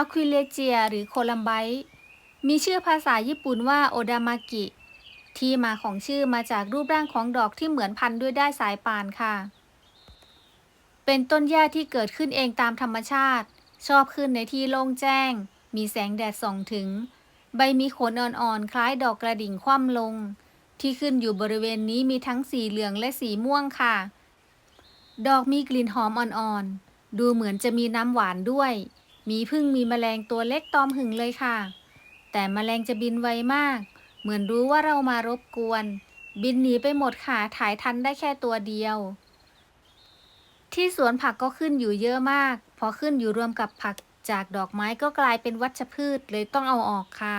อะควิเลเจียหรือโคลัมไบต์มีชื่อภาษาญี่ปุ่นว่าโอดามากิ ที่มาของชื่อมาจากรูปร่างของดอกที่เหมือนพันด้วยได้ายสายปานค่ะ เป็นต้นหญ้าที่เกิดขึ้นเองตามธรรมชาติ ชอบขึ้นในที่โล่งแจ้ง มีแสงแดดส่องถึง ใบมีขนอ่อนๆ คล้ายดอกกระดิ่งคว่ำลง ที่ขึ้นอยู่บริเวณนี้มีทั้งสีเหลืองและสีม่วงค่ะ ดอกมีกลิ่นหอมอ่อนๆ ดูเหมือนจะมีน้ำหวานด้วย มีพึ่งมีแมลงตัวเล็กตอมหึงเลยค่ะ แต่แมลงจะบินไวมาก เหมือนรู้ว่าเรามารบกวน บินหนีไปหมดค่ะ ถ่ายทันได้แค่ตัวเดียว ที่สวนผักก็ขึ้นอยู่เยอะมาก พอขึ้นอยู่รวมกับผักจากดอกไม้ก็กลายเป็นวัชพืชเลยต้องเอาออกค่ะ